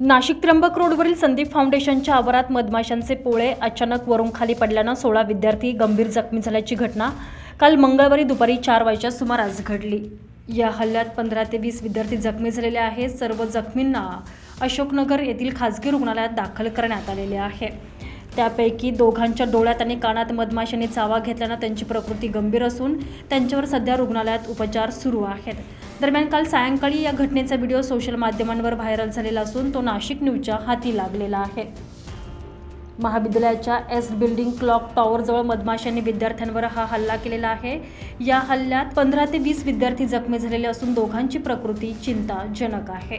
नाशिक त्र्यंबक रोडवरील संदीप फाउंडेशनच्या आवारात मधमाशांचे पोळे अचानक वरून खाली पडल्यानं सोळा विद्यार्थी गंभीर जखमी झाल्याची घटना काल मंगळवारी दुपारी चार वाजेच्या सुमारास घडली. या हल्ल्यात पंधरा ते वीस विद्यार्थी जखमी झालेले आहेत. सर्व जखमींना अशोकनगर येथील खासगी रुग्णालयात दाखल करण्यात आलेले आहे. त्यापैकी दोघांच्या डोळ्यात आणि कानात मधमाशांनी चावा घेतल्यानं त्यांची प्रकृती गंभीर असून त्यांच्यावर सध्या रुग्णालयात उपचार सुरू आहेत. दरम्यान काल सायंकाळी या घटनेचा व्हिडिओ सोशल माध्यमांवर व्हायरल झालेला असून तो नाशिक न्यूजच्या हाती लागलेला आहे. महाविद्यालयाच्या एस बिल्डिंग क्लॉक टॉवरजवळ मधमाशांनी विद्यार्थ्यांवर हा हल्ला केलेला आहे. या हल्ल्यात पंधरा ते वीस विद्यार्थी जखमी झालेले असून दोघांची प्रकृती चिंताजनक आहे.